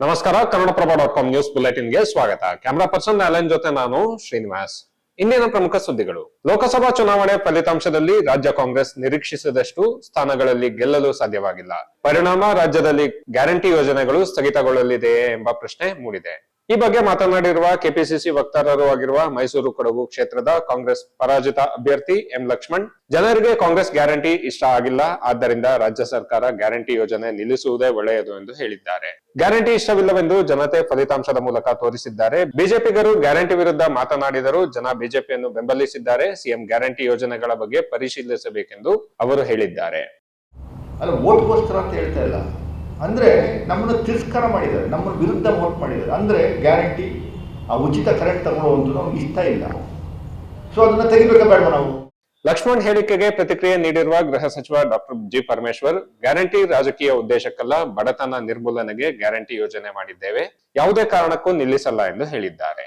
ನಮಸ್ಕಾರ, Kannadaprabha dot com news ಬುಲೆಟಿನ್ಗೆ ಸ್ವಾಗತ. ಕ್ಯಾಮರಾ ಪರ್ಸನ್ ಅಲನ್ ಜೊತೆ ನಾನು ಶ್ರೀನಿವಾಸ್. ಇಂದಿನ ಪ್ರಮುಖ ಸುದ್ದಿಗಳು. ಲೋಕಸಭಾ ಚುನಾವಣೆ ಫಲಿತಾಂಶದಲ್ಲಿ ರಾಜ್ಯ ಕಾಂಗ್ರೆಸ್ ನಿರೀಕ್ಷಿಸಿದಷ್ಟು ಸ್ಥಾನಗಳಲ್ಲಿ ಗೆಲ್ಲಲು ಸಾಧ್ಯವಾಗಿಲ್ಲ. ಪರಿಣಾಮ ರಾಜ್ಯದಲ್ಲಿ ಗ್ಯಾರಂಟಿ ಯೋಜನೆಗಳು ಸ್ಥಗಿತಗೊಳ್ಳಲಿದೆಯೇ ಎಂಬ ಪ್ರಶ್ನೆ ಮೂಡಿದೆ. ಈ ಬಗ್ಗೆ ಮಾತನಾಡಿರುವ ಕೆಪಿಸಿಸಿ ವಕ್ತಾರರು ಆಗಿರುವ ಮೈಸೂರು ಕೊಡಗು ಕ್ಷೇತ್ರದ ಕಾಂಗ್ರೆಸ್ ಪರಾಜಿತ ಅಭ್ಯರ್ಥಿ ಎಂ ಲಕ್ಷ್ಮಣ್. ಜನರಿಗೆ ಕಾಂಗ್ರೆಸ್ ಗ್ಯಾರಂಟಿ ಇಷ್ಟ ಆಗಿಲ್ಲ, ಆದ್ದರಿಂದ ರಾಜ್ಯ ಸರ್ಕಾರ ಗ್ಯಾರಂಟಿ ಯೋಜನೆ ನಿಲ್ಲಿಸುವುದೇ ಒಳ್ಳೆಯದು ಎಂದು ಹೇಳಿದ್ದಾರೆ. ಗ್ಯಾರಂಟಿ ಇಷ್ಟವಿಲ್ಲವೆಂದು ಜನತೆ ಫಲಿತಾಂಶದ ಮೂಲಕ ತೋರಿಸಿದ್ದಾರೆ. ಬಿಜೆಪಿಗರು ಗ್ಯಾರಂಟಿ ವಿರುದ್ಧ ಮಾತನಾಡಿದರೂ ಜನ ಬಿಜೆಪಿಯನ್ನು ಬೆಂಬಲಿಸಿದ್ದಾರೆ. ಸಿಎಂ ಗ್ಯಾರಂಟಿ ಯೋಜನೆಗಳ ಬಗ್ಗೆ ಪರಿಶೀಲಿಸಬೇಕೆಂದು ಅವರು ಹೇಳಿದ್ದಾರೆ. ಅಲ್ಲ ಓಟ್ಗೋಸ್ಕರ ಅಂತ ಹೇಳ್ತಾ ಇಲ್ಲ. ಅಂದರೆ ನಮ್ಮನ್ನು ತಿರಸ್ಕಾರ ಮಾಡಿದ್ದಾರೆ, ನಮ್ಮ ವಿರುದ್ಧ ವೋಟ್ ಮಾಡಿದ್ದಾರೆ. ಅಂದರೆ ಗ್ಯಾರಂಟಿ ಆ ಉಚಿತ ಕರೆಂಟ್ ತಗೊಳ್ಳೋದು ನಮ್ಗೆ ಇಷ್ಟ ಇಲ್ಲ. ಸೊ ಅದನ್ನು ತೆಗಿಬೇಕ ಬೇಡ ನಾವು? ಲಕ್ಷ್ಮಣ್ ಹೇಳಿಕೆಗೆ ಪ್ರತಿಕ್ರಿಯೆ ನೀಡಿರುವ ಗೃಹ ಸಚಿವ ಡಾಕ್ಟರ್ ಜಿ ಪರಮೇಶ್ವರ್ ಗ್ಯಾರಂಟಿ ರಾಜಕೀಯ ಉದ್ದೇಶಕ್ಕಲ್ಲ, ಬಡತನ ನಿರ್ಮೂಲನೆಗೆ ಗ್ಯಾರಂಟಿ ಯೋಜನೆ ಮಾಡಿದ್ದೇವೆ. ಯಾವುದೇ ಕಾರಣಕ್ಕೂ ನಿಲ್ಲಿಸಲ್ಲ ಎಂದು ಹೇಳಿದ್ದಾರೆ.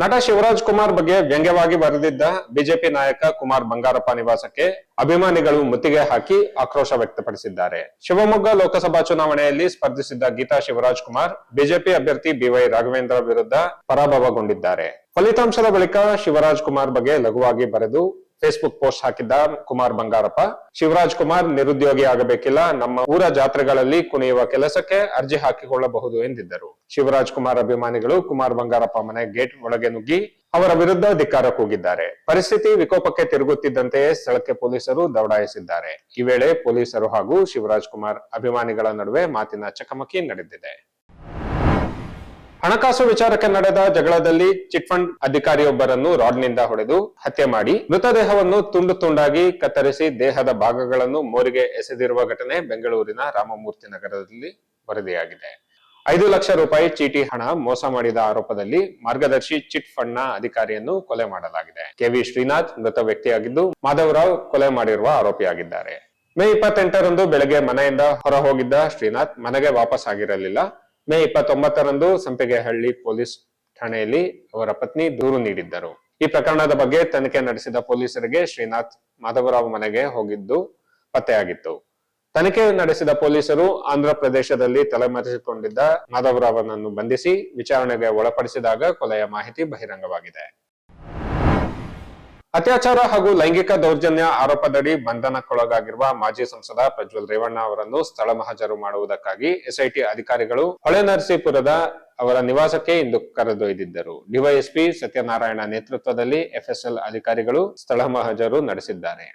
ನಟ ಶಿವರಾಜ್ ಕುಮಾರ್ ಬಗ್ಗೆ ವ್ಯಂಗ್ಯವಾಗಿ ಬರೆದಿದ್ದ ಬಿಜೆಪಿ ನಾಯಕ ಕುಮಾರ್ ಬಂಗಾರಪ್ಪ ನಿವಾಸಕ್ಕೆ ಅಭಿಮಾನಿಗಳು ಮುತ್ತಿಗೆ ಹಾಕಿ ಆಕ್ರೋಶ ವ್ಯಕ್ತಪಡಿಸಿದ್ದಾರೆ. ಶಿವಮೊಗ್ಗ ಲೋಕಸಭಾ ಚುನಾವಣೆಯಲ್ಲಿ ಸ್ಪರ್ಧಿಸಿದ್ದ ಗೀತಾ ಶಿವರಾಜ್ ಕುಮಾರ್ ಬಿಜೆಪಿ ಅಭ್ಯರ್ಥಿ ಬಿವೈ ರಾಘವೇಂದ್ರ ವಿರುದ್ಧ ಪರಾಭವಗೊಂಡಿದ್ದಾರೆ. ಫಲಿತಾಂಶದ ಬಳಿಕ ಶಿವರಾಜ್ ಕುಮಾರ್ ಬಗ್ಗೆ ಲಘುವಾಗಿ ಬರೆದು ಫೇಸ್ಬುಕ್ ಪೋಸ್ಟ್ ಹಾಕಿದ್ದ ಕುಮಾರ್ ಬಂಗಾರಪ್ಪ. ಶಿವರಾಜ್ ಕುಮಾರ್ ನಿರುದ್ಯೋಗಿ ಆಗಬೇಕಿಲ್ಲ, ನಮ್ಮ ಊರ ಜಾತ್ರೆಗಳಲ್ಲಿ ಕುಣಿಯುವ ಕೆಲಸಕ್ಕೆ ಅರ್ಜಿ ಹಾಕಿಕೊಳ್ಳಬಹುದು ಎಂದಿದ್ದರು. ಶಿವರಾಜ್ ಕುಮಾರ್ ಅಭಿಮಾನಿಗಳು ಕುಮಾರ್ ಬಂಗಾರಪ್ಪ ಮನೆ ಗೇಟ್ ಒಳಗೆ ನುಗ್ಗಿ ಅವರ ವಿರುದ್ಧ ಧಿಕ್ಕಾರ ಕೂಗಿದ್ದಾರೆ ಪರಿಸ್ಥಿತಿ ವಿಕೋಪಕ್ಕೆ ತಿರುಗುತ್ತಿದ್ದಂತೆಯೇ ಸ್ಥಳಕ್ಕೆ ಪೊಲೀಸರು ದೌಡಾಯಿಸಿದ್ದಾರೆ. ಈ ವೇಳೆ ಪೊಲೀಸರು ಹಾಗೂ ಶಿವರಾಜ್ ಕುಮಾರ್ ಅಭಿಮಾನಿಗಳ ನಡುವೆ ಮಾತಿನ ಚಕಮಕಿ ನಡೆದಿದೆ. ಹಣಕಾಸು ವಿಚಾರಕ್ಕೆ ನಡೆದ ಜಗಳದಲ್ಲಿ ಚಿಟ್ ಫಂಡ್ ಅಧಿಕಾರಿಯೊಬ್ಬರನ್ನು ರಾಡ್ನಿಂದ ಹೊಡೆದು ಹತ್ಯೆ ಮಾಡಿ ಮೃತದೇಹವನ್ನು ತುಂಡು ತುಂಡಾಗಿ ಕತ್ತರಿಸಿ ದೇಹದ ಭಾಗಗಳನ್ನು ಮೋರಿಗೆ ಎಸೆದಿರುವ ಘಟನೆ ಬೆಂಗಳೂರಿನ ರಾಮಮೂರ್ತಿ ನಗರದಲ್ಲಿ ವರದಿಯಾಗಿದೆ. ಐದು ಲಕ್ಷ ರೂಪಾಯಿ ಚೀಟಿ ಹಣ ಮೋಸ ಮಾಡಿದ ಆರೋಪದಲ್ಲಿ ಮಾರ್ಗದರ್ಶಿ ಚಿಟ್ ಫಂಡ್ನ ಅಧಿಕಾರಿಯನ್ನು ಕೊಲೆ ಮಾಡಲಾಗಿದೆ. ಕೆವಿ ಶ್ರೀನಾಥ್ ಮೃತ ವ್ಯಕ್ತಿಯಾಗಿದ್ದು ಮಾಧವರಾವ್ ಕೊಲೆ ಮಾಡಿರುವ ಆರೋಪಿಯಾಗಿದ್ದಾರೆ. ಮೇ ಇಪ್ಪತ್ತೆಂಟರಂದು ಬೆಳಗ್ಗೆ ಮನೆಯಿಂದ ಹೊರ ಹೋಗಿದ್ದ ಶ್ರೀನಾಥ್ ಮನೆಗೆ ವಾಪಸ್ ಆಗಿರಲಿಲ್ಲ. ಮೇ ಇಪ್ಪತ್ತೊಂಬತ್ತರಂದು ಸಂಪಿಗೆಹಳ್ಳಿ ಪೊಲೀಸ್ ಠಾಣೆಯಲ್ಲಿ ಅವರ ಪತ್ನಿ ದೂರು ನೀಡಿದ್ದರು. ಈ ಪ್ರಕರಣದ ಬಗ್ಗೆ ತನಿಖೆ ನಡೆಸಿದ ಪೊಲೀಸರಿಗೆ ಶ್ರೀನಾಥ್ ಮಾಧವರಾವ್ ಮನೆಗೆ ಹೋಗಿದ್ದು ಪತ್ತೆಯಾಗಿತ್ತು. ತನಿಖೆ ನಡೆಸಿದ ಪೊಲೀಸರು ಆಂಧ್ರ ಪ್ರದೇಶದಲ್ಲಿ ತಲೆಮರೆಸಿಕೊಂಡಿದ್ದ ಮಾಧವರಾವನನ್ನು ಬಂಧಿಸಿ ವಿಚಾರಣೆಗೆ ಒಳಪಡಿಸಿದಾಗ ಕೊಲೆಯ ಮಾಹಿತಿ ಬಹಿರಂಗವಾಗಿದೆ. ಅತ್ಯಾಚಾರ ಹಾಗೂ ಲೈಂಗಿಕ ದೌರ್ಜನ್ಯ ಆರೋಪದಡಿ ಬಂಧನಕ್ಕೊಳಗಾಗಿರುವ ಮಾಜಿ ಸಂಸದ ಪ್ರಜ್ವಲ್ ರೇವಣ್ಣ ಅವರನ್ನು ಸ್ಥಳ ಮಹಜರು ಮಾಡುವುದಕ್ಕಾಗಿ ಎಸ್ಐಟಿ ಅಧಿಕಾರಿಗಳು ಹೊಳೆನರಸೀಪುರದ ಅವರ ನಿವಾಸಕ್ಕೆ ಇಂದು ಕರೆದೊಯ್ದಿದ್ದರು. ಡಿವೈಎಸ್ಪಿ ಸತ್ಯನಾರಾಯಣ ನೇತೃತ್ವದಲ್ಲಿ ಎಫ್ಎಸ್ಎಲ್ ಅಧಿಕಾರಿಗಳು ಸ್ಥಳ ಮಹಜರು ನಡೆಸಿದ್ದಾರೆ.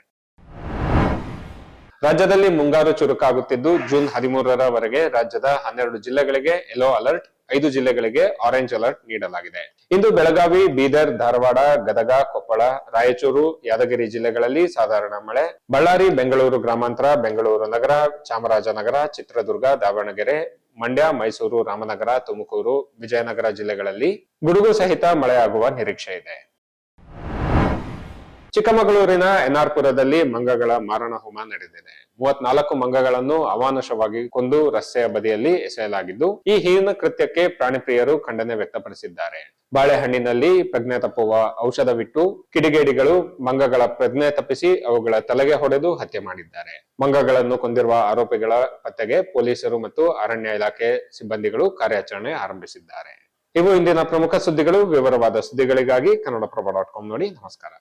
ರಾಜ್ಯದಲ್ಲಿ ಮುಂಗಾರು ಚುರುಕಾಗುತ್ತಿದ್ದು, ಜೂನ್ ಹದಿಮೂರರವರೆಗೆ ರಾಜ್ಯದ ಹನ್ನೆರಡು ಜಿಲ್ಲೆಗಳಿಗೆ ಯೆಲ್ಲೋ ಅಲರ್ಟ್ ಐದು ಜಿಲ್ಲೆಗಳಿಗೆ ಆರೆಂಜ್ ಅಲರ್ಟ್ ನೀಡಲಾಗಿದೆ. ಇಂದು ಬೆಳಗಾವಿ, ಬೀದರ್, ಧಾರವಾಡ, ಗದಗ, ಕೊಪ್ಪಳ, ರಾಯಚೂರು, ಯಾದಗಿರಿ ಜಿಲ್ಲೆಗಳಲ್ಲಿ ಸಾಧಾರಣ ಮಳೆ. ಬಳ್ಳಾರಿ, ಬೆಂಗಳೂರು ಗ್ರಾಮಾಂತರ, ಬೆಂಗಳೂರು ನಗರ, ಚಾಮರಾಜನಗರ, ಚಿತ್ರದುರ್ಗ, ದಾವಣಗೆರೆ, ಮಂಡ್ಯ, ಮೈಸೂರು, ರಾಮನಗರ, ತುಮಕೂರು, ವಿಜಯನಗರ ಜಿಲ್ಲೆಗಳಲ್ಲಿ ಗುಡುಗು ಸಹಿತ ಮಳೆಯಾಗುವ ನಿರೀಕ್ಷೆ ಇದೆ. ಚಿಕ್ಕಮಗಳೂರಿನ ಎನ್ಆರ್ಪುರದಲ್ಲಿ ಮಂಗಗಳ ಮಾರಣ ಹೋಮ ನಡೆದಿದೆ. ಮೂವತ್ನಾಲ್ಕು ಮಂಗಗಳನ್ನು ಅವಾನಶವಾಗಿ ಕೊಂದು ರಸ್ತೆಯ ಬದಿಯಲ್ಲಿ ಎಸೆಯಲಾಗಿದ್ದು, ಈ ಹೀನ ಕೃತ್ಯಕ್ಕೆ ಪ್ರಾಣಿಪ್ರಿಯರು ಖಂಡನೆ ವ್ಯಕ್ತಪಡಿಸಿದ್ದಾರೆ. ಬಾಳೆಹಣ್ಣಿನಲ್ಲಿ ಪ್ರಜ್ಞೆ ತಪ್ಪುವ ಔಷಧವಿಟ್ಟು ಕಿಡಿಗೇಡಿಗಳು ಮಂಗಗಳ ಪ್ರಜ್ಞೆ ತಪ್ಪಿಸಿ ಅವುಗಳ ತಲೆಗೆ ಹೊಡೆದು ಹತ್ಯೆ ಮಾಡಿದ್ದಾರೆ. ಮಂಗಗಳನ್ನು ಕೊಂದಿರುವ ಆರೋಪಿಗಳ ಪತ್ತೆಗೆ ಪೊಲೀಸರು ಮತ್ತು ಅರಣ್ಯ ಇಲಾಖೆ ಸಿಬ್ಬಂದಿಗಳು ಕಾರ್ಯಾಚರಣೆ ಆರಂಭಿಸಿದ್ದಾರೆ. ಇವು ಇಂದಿನ ಪ್ರಮುಖ ಸುದ್ದಿಗಳು. ವಿವರವಾದ ಸುದ್ದಿಗಳಿಗಾಗಿ ಕನ್ನಡಪ್ರಭ ಡಾಟ್ ಕಾಮ್ ನೋಡಿ. ನಮಸ್ಕಾರ.